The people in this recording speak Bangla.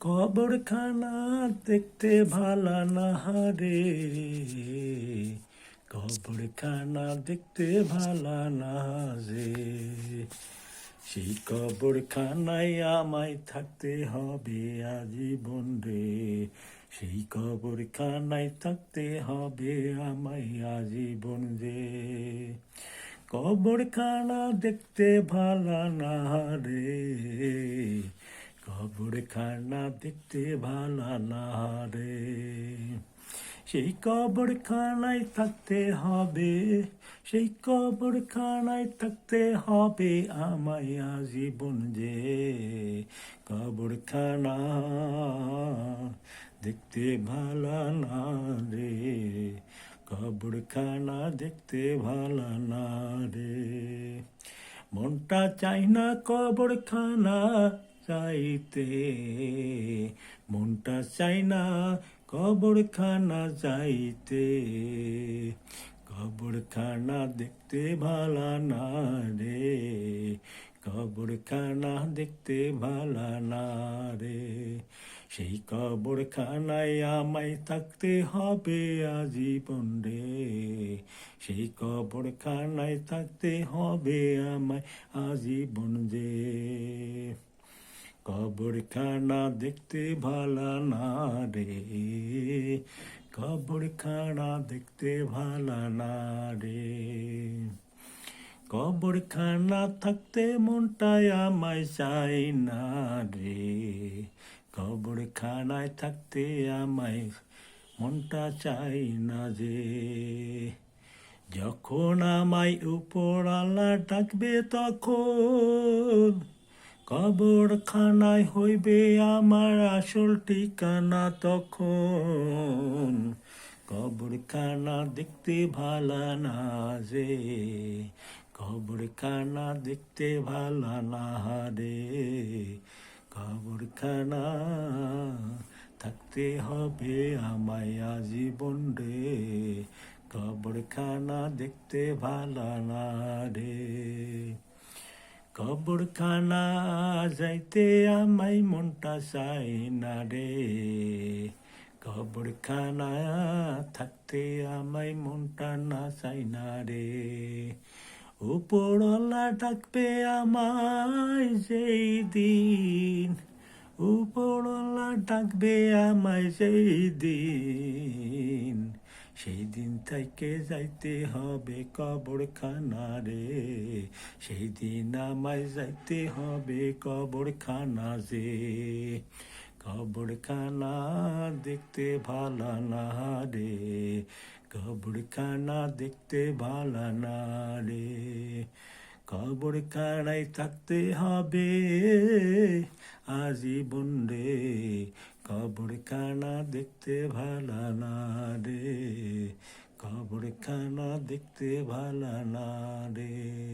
কবরখানা দেখতে ভালা না রে কবরখানা দেখতে ভালা না রে সেই কবরখানায় আমায় থাকতে হবে আজীবন রে। সেই কবরখানায় থাকতে হবে আমায় আজীবন রে। কবরখানা দেখতে ভালা না রে কবরখানা দেখতে ভালা না রে। সেই কবরখানায় থাকতে হবে, সেই কবরখানায় থাকতে হবে আমায় আজীবন যে। কবরখানা দেখতে ভালা না রে কবরখানা দেখতে ভালা না রে। মনটা চাই না কবরখানা চাইতে। মনটা চাই না কবরখানা যাইতে। কবরখানা দেখতে ভালা না রে, কবরখানা দেখতে ভালা না রে। সেই কবরখানায় আমায় থাকতে হবে আজীবন রে। সেই কবরখানায় থাকতে হবে আমায় আজীবন যে কবরখানা দেখতে ভালা না রে। কবরখানা দেখতে ভালা না রে। কবরখানা থাকতে মনটায় আমায় চাই না রে। কবরখানায় থাকতে আমায় মনটা চাই না যে। যখন আমায় উপর উপরালা ডাকবে তখন কবরখানায় হইবে আমার আসল ঠিকানা তখন। কবরখানা দেখতে ভালা না যে, কবরখানা দেখতে ভালা না রে। কবরখানা থাকতে হবে আমায় আজীবন রে। কবরখানা দেখতে ভালা না রে। কবরখানা যাইতে আমাই মনটা চাই না রে। কবরখানা থাকতে আমাই মনটা না চাই না রে। উপরওয়ালা ডাকবে আমায় সেই দিন। উপরওয়ালা ডাকবে আমায় সেই দিন। সেই দিন থেকে যাইতে হবে কবরখানা রে। সেই দিন আমায় যাইতে হবে কবরখানা যে। কবরখানা দেখতে ভালো না রে। কবরখানা দেখতে ভালো না রে। কবরখানায় থাকতে হবে আজীবন রে। কবরখানা দেখতে ভালো না রে। কবরখানা দেখতে ভালো না রে।